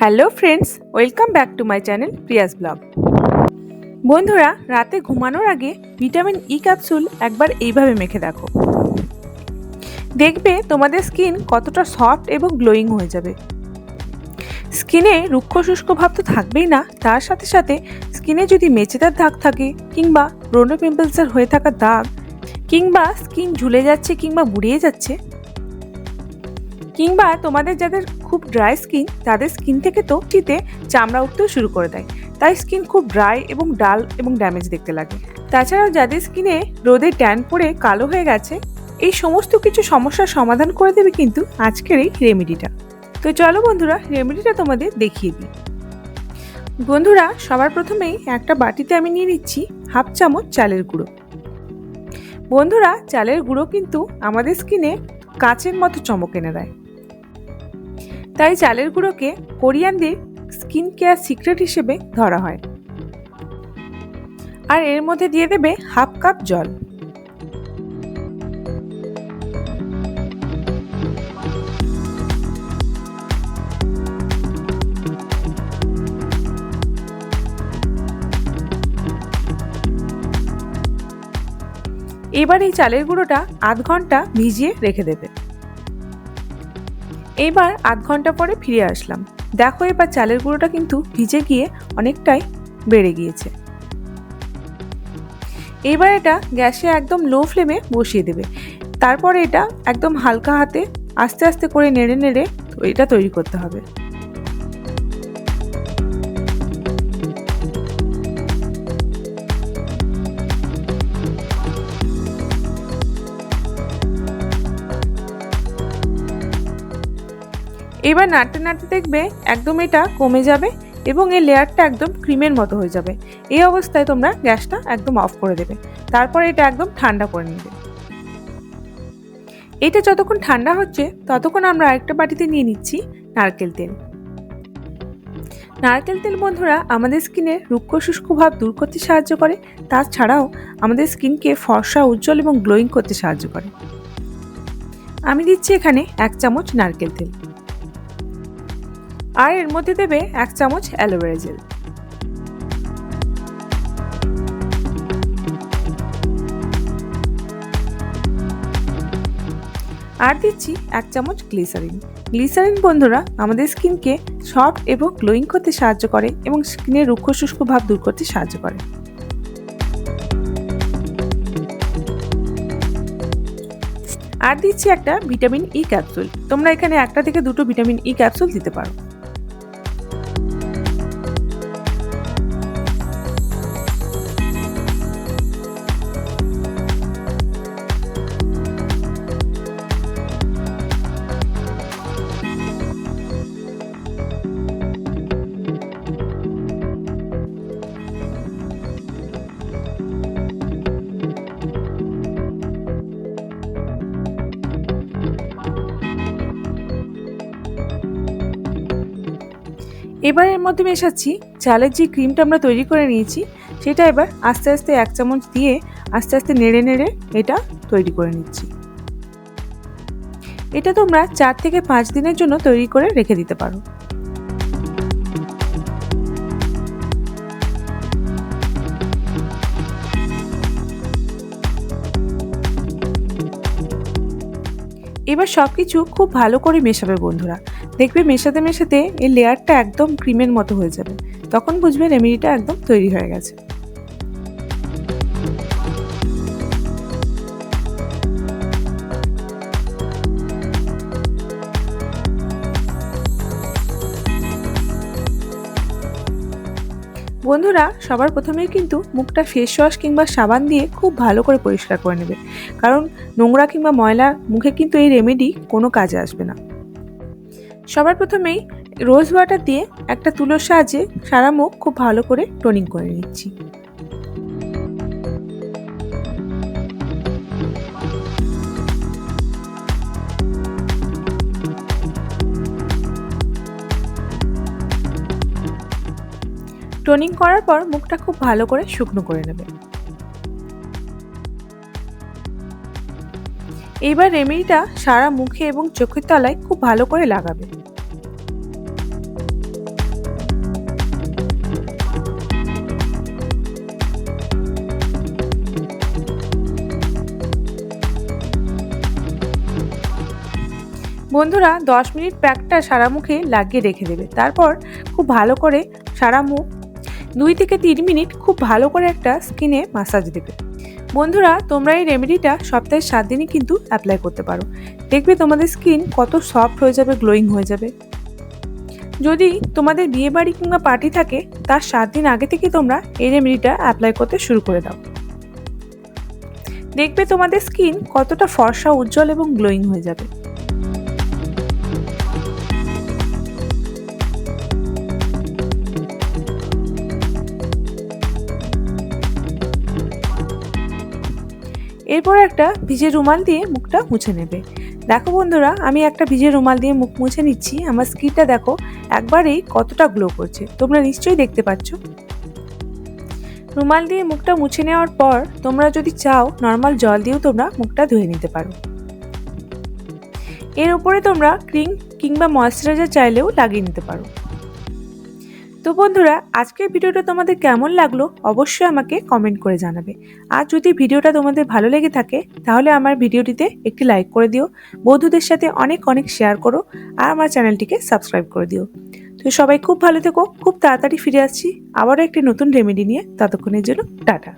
Hello friends, welcome back to my channel Priya's blog. বন্ধুরা, রাতে ঘুমানোর আগে ভিটামিন ই ক্যাপসুল একবার এইভাবে মেখে দেখো। দেখবে তোমাদের স্কিন কতটা সফট এবং গ্লোয়িং হয়ে যাবে। স্কিনে রুক্ষ শুষ্ক ভাব তো থাকবেই না, তার সাথে সাথে স্কিনে যদি মেচেদার দাগ থাকে কিংবা ব্রোনো পিম্পলসের হয়ে থাকা দাগ, কিংবা স্কিন ঝুলে যাচ্ছে কিংবা বুড়িয়ে যাচ্ছে, কিংবা তোমাদের যাদের খুব ড্রাই স্কিন তাদের স্কিন থেকে তো শীতে চামড়া উঠতেও শুরু করে দেয়। তাই স্কিন খুব ড্রাই এবং ডাল এবং ড্যামেজ দেখতে লাগে। তাছাড়াও যাদের স্কিনে রোদে ট্যান পড়ে কালো হয়ে গেছে, এই সমস্ত কিছু সমস্যার সমাধান করে দেবে কিন্তু আজকের এই রেমেডিটা তো চলো বন্ধুরা রেমেডিটা তোমাদের দেখিয়ে দিই। বন্ধুরা, সবার প্রথমেই একটা বাটিতে আমি নিয়ে নিচ্ছি হাফ চামচ চালের গুঁড়ো। বন্ধুরা, চালের গুঁড়ো কিন্তু আমাদের স্কিনে কাচের মতো চমক এনে দেয়। তাই চালের গুঁড়োকে কোরিয়ানদের স্কিন কেয়ার সিক্রেট হিসেবে ধরা হয়। আর এর মধ্যে দিয়ে দেবে হাফ কাপ জল। এবার এই চালের গুঁড়োটা আধ ঘণ্টা ভিজিয়ে রেখে দেবে। এইবার আধ ঘণ্টা পরে ফিরে আসলাম। দেখো এবার চালের গুঁড়োটা কিন্তু ভিজে গিয়ে অনেকটাই বেড়ে গিয়েছে। এবার এটা গ্যাসে একদম লো ফ্লেমে বসিয়ে দেবে। তারপরে এটা একদম হালকা হাতে আস্তে আস্তে করে নেড়ে নেড়ে এটা তৈরি করতে হবে। এবার নাড়তে নাড়তে দেখবে একদম এটা কমে যাবে এবং এই লেয়ারটা একদম ক্রিমের মতো হয়ে যাবে। এই অবস্থায় তোমরা গ্যাসটা একদম অফ করে দেবে। তারপর এটা একদম ঠান্ডা করে নেবে। এটা যতক্ষণ ঠান্ডা হচ্ছে, ততক্ষণ আমরা আরেকটা বাটিতে নিয়ে নিচ্ছি নারকেল তেল। নারকেল তেল বন্ধুরা আমাদের স্কিনের রুক্ষ শুষ্ক ভাব দূর করতে সাহায্য করে। তাছাড়াও আমাদের স্কিনকে ফর্সা, উজ্জ্বল এবং গ্লোয়িং করতে সাহায্য করে। আমি দিচ্ছি এখানে এক চামচ নারকেল তেল। আর এর মধ্যে দেবে এক চামচ অ্যালোভেরা জেল। আর দিচ্ছি এক চামচ গ্লিসারিন। গ্লিসারিন বন্ধুরা, আমাদের স্কিনকে সফট এবং গ্লোয়িং করতে সাহায্য করে এবং স্কিনের রুক্ষ শুষ্ক ভাব দূর করতে সাহায্য করে। আর দিচ্ছি একটা ভিটামিন ই ক্যাপসুল। তোমরা এখানে একটা থেকে দুটো ভিটামিন ই ক্যাপসুল দিতে পারো। এবার এর মধ্যে মেশাচ্ছি চালের যে ক্রিমটা আমরা তৈরি করে নিয়েছি, সেটা এবার আস্তে আস্তে এক চামচ দিয়ে আস্তে আস্তে নেড়ে নেড়ে এটা তৈরি করে নিচ্ছি। এটা তোমরা চার থেকে পাঁচ দিনের জন্য তৈরি করে রেখে দিতে পারো। এবার সব কিছু খুব ভালো করে মেশাবে বন্ধুরা। দেখবে মেশাতে মেশাতে এই লেয়ারটা একদম ক্রিমের মতো হয়ে যাবে। তখন বুঝবে রেমেডিটা একদম তৈরি হয়ে গেছে। বন্ধুরা, সবার প্রথমেই কিন্তু মুখটা ফেস ওয়াশ কিংবা সাবান দিয়ে খুব ভালো করে পরিষ্কার করে নেবে। কারণ নোংরা কিংবা ময়লা মুখে কিন্তু এই রেমেডি কোনো কাজে আসবে না। সবার প্রথমেই রোজ ওয়াটার দিয়ে একটা তুলোর সাহায্যে সারা মুখ খুব ভালো করে টোনিং করে নিচ্ছি। টোনিং করার পর মুখটা খুব ভালো করে শুকনো করে নেবে। এবার রেমেডিটা সারা মুখে এবং চোখের তলায় খুব ভালো করে লাগাবে। বন্ধুরা 10 মিনিট প্যাকটা সারা মুখে লাগিয়ে রেখে দেবে। তারপর খুব ভালো করে সারা মুখ দুই থেকে তিন মিনিট খুব ভালো করে একটা স্কিনে মাসাজ দেবে। বন্ধুরা, তোমরা এই রেমেডিটা সপ্তাহে সাত দিনই কিন্তু অ্যাপ্লাই করতে পারো। দেখবে তোমাদের স্কিন কত সফট হয়ে যাবে গ্লোয়িং হয়ে যাবে। যদি তোমাদের বিয়ে বাড়ি কিংবা পার্টি থাকে, তার সাত দিন আগে থেকে তোমরা এই রেমেডিটা অ্যাপ্লাই করতে শুরু করে দাও। দেখবে তোমাদের স্কিন কতটা ফর্সা, উজ্জ্বল এবং গ্লোয়িং হয়ে যাবে। এরপর একটা ভিজে রুমাল দিয়ে মুখটা মুছে নেবে। দেখো বন্ধুরা, আমি একটা ভিজে রুমাল দিয়ে মুখ মুছে নিচ্ছি। আমার স্কিনটা দেখো, একবারেই কতটা গ্লো করছে। তোমরা নিশ্চয়ই দেখতে পাচ্ছ। রুমাল দিয়ে মুখটা মুছে নেওয়ার পর তোমরা যদি চাও নর্মাল জল দিয়েও তোমরা মুখটা ধুয়ে নিতে পারো। এর উপরে তোমরা ক্রিম কিংবা ময়শ্চারাইজার চাইলেও লাগিয়ে নিতে পারো। তো বন্ধুরা, আজকের ভিডিওটা তোমাদের কেমন লাগল অবশ্যই আমাকে কমেন্ট করে জানাবে। আর যদি ভিডিওটা তোমাদের ভালো লেগে থাকে, তাহলে আমার ভিডিওটিতে একটি লাইক করে দিও। বন্ধুদের সাথে অনেক অনেক শেয়ার করো আর আমার চ্যানেলটিকে সাবস্ক্রাইব করে দিও। তো সবাই খুব ভালো থেকো, খুব তাড়াতাড়ি ফিরে আসছি আবারও একটি নতুন রেমেডি নিয়ে। ততক্ষণের জন্য টাটা।